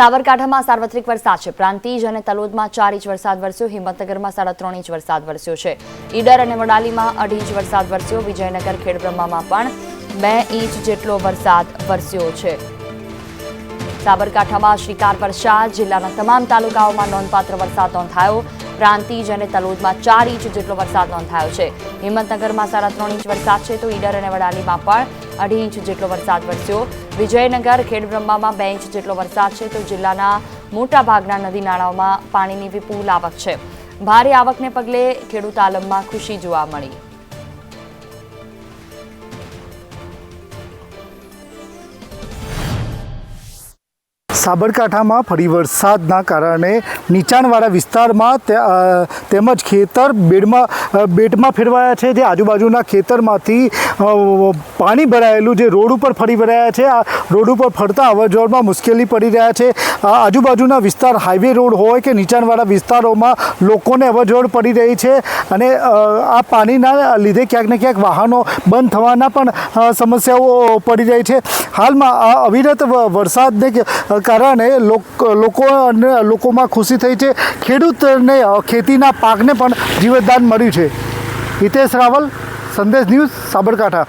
સાબરકાંઠામાં સાર્વત્રિક વરસાદ છે. પ્રાંતિજ અને તલોદમાં ચાર ઇંચ વરસાદ વરસ્યો. હિંમતનગરમાં સાડા ત્રણ ઇંચ વરસાદ વરસ્યો છે. ઈડર અને વડાલીમાં અઢી ઇંચ વરસાદ વરસ્યો. વિજયનગર, ખેડબ્રહ્મામાં પણ બે ઇંચ જેટલો વરસાદ વરસ્યો છે. સાબરકાંઠામાં શિકાર વરસાદ. જિલ્લાના તમામ તાલુકાઓમાં નોંધપાત્ર વરસાદ નોંધાયો. પ્રાંતિજ અને તલોદમાં ચાર ઇંચ જેટલો વરસાદ નોંધાયો છે. હિંમતનગરમાં સાડા ત્રણ ઇંચ વરસાદ છે તો ઈડર અને વડાલીમાં પણ અઢી ઇંચ જેટલો વરસાદ વરસ્યો. વિજયનગર, ખેડબ્રહ્મામાં બે ઇંચ જેટલો વરસાદ છે તો જિલ્લાના મોટાભાગના નદી નાળાઓમાં પાણીની વિપુલ આવક છે. ભારે આવકને પગલે ખેડૂત આલમમાં ખુશી જોવા મળી. સાબરકાંઠામાં ફરી વરસાદના કારણે નીચાણવાળા વિસ્તારમાં તેમજ ખેતર બેડમાં બેટમાં ફેરવાયા છે. જે આજુબાજુના ખેતરમાંથી પાણી ભરાયેલું જે રોડ ઉપર ફરી વળ્યા છે. આ રોડ ઉપર ફરતા અવરજવરમાં મુશ્કેલી પડી રહ્યા છે. આજુબાજુના વિસ્તાર હાઈવે રોડ હોય કે નીચાણવાળા વિસ્તારોમાં લોકોને અવરજવર પડી રહી છે અને આ પાણીના લીધે ક્યાંક ને ક્યાંક વાહનો બંધ થવાના પણ સમસ્યાઓ પડી રહી છે. હાલમાં અવિરત વરસાદને કારણે લોક- લોકોમાં ખુશી થઈ છે. ખેડૂતને ખેતીના પાકને પણ જીવતદાન મળ્યું છે. હિતેશ રાવલ, સંદેશ ન્યૂઝ સાબરકાંઠા.